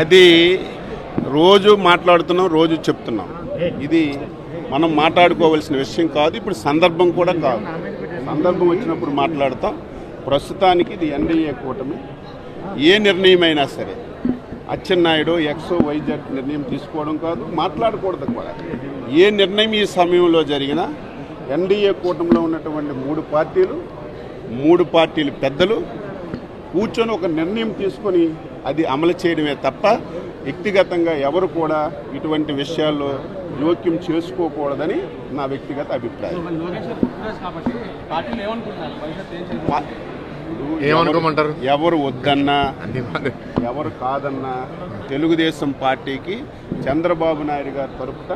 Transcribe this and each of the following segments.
అది రోజు మాట్లాడుతున్నాం రోజు చెప్తున్నాం. ఇది మనం మాట్లాడుకోవాల్సిన విషయం కాదు ఇప్పుడు సందర్భం కూడా కాదు. సందర్భం వచ్చినప్పుడు మాట్లాడతాం. ప్రస్తుతానికి ఇది ఎన్డీఏ కూటమి. ఏ నిర్ణయం అయినా సరే అచ్చెన్నాయుడు ఎక్సో వైజాగ్ నిర్ణయం తీసుకోవడం కాదు మాట్లాడకూడదు కూడా. ఏ నిర్ణయం ఈ సమయంలో జరిగినా ఎన్డీఏ కూటమిలో ఉన్నటువంటి మూడు పార్టీలు మూడు పార్టీలు పెద్దలు కూర్చొని ఒక నిర్ణయం తీసుకొని అది అమలు చేయడమే తప్ప వ్యక్తిగతంగా ఎవరు కూడా ఇటువంటి విషయాల్లో జోక్యం చేసుకోకూడదని నా వ్యక్తిగత అభిప్రాయం ఏమనుకోమంటారు? ఎవరు వద్దన్నా. ఎవరు కాదన్నా తెలుగుదేశం పార్టీకి చంద్రబాబు నాయుడు గారు తరపున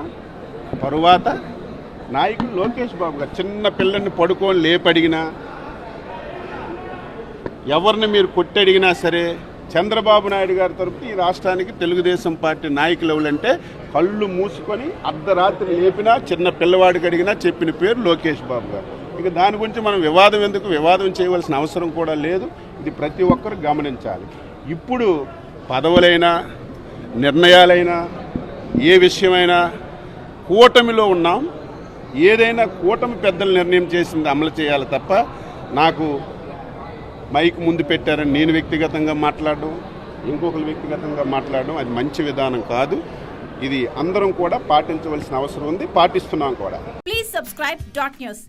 తరువాత నాయకుడు లోకేష్ బాబు గారు చిన్న పిల్లల్ని పడుకొని లేపడిగినా ఎవరిని మీరు కొట్టడిగినా సరే చంద్రబాబు నాయుడు గారి తరపున ఈ రాష్ట్రానికి తెలుగుదేశం పార్టీ నాయకులు ఎవరంటే కళ్ళు మూసుకొని అర్ధరాత్రి లేపినా చిన్న పిల్లవాడికి అడిగినా చెప్పిన పేరు లోకేష్ బాబు గారు. ఇక దాని గురించి మనం వివాదం ఎందుకు? వివాదం చేయవలసిన అవసరం కూడా లేదు. ఇది ప్రతి ఒక్కరు గమనించాలి. ఇప్పుడు పదవులైనా నిర్ణయాలైనా ఏ విషయమైనా కూటమిలో ఉన్నాం. ఏదైనా కూటమి పెద్దలు నిర్ణయం చేసింది అమలు చేయాలి తప్ప నాకు మైక్ ముందు పెట్టారని నేను వ్యక్తిగతంగా మాట్లాడడం ఇంకొకరు వ్యక్తిగతంగా మాట్లాడడం అది మంచి విధానం కాదు. ఇది అందరం కూడా పాటించవలసిన అవసరం ఉంది పాటిస్తున్నాం కూడా. Please subscribe dot news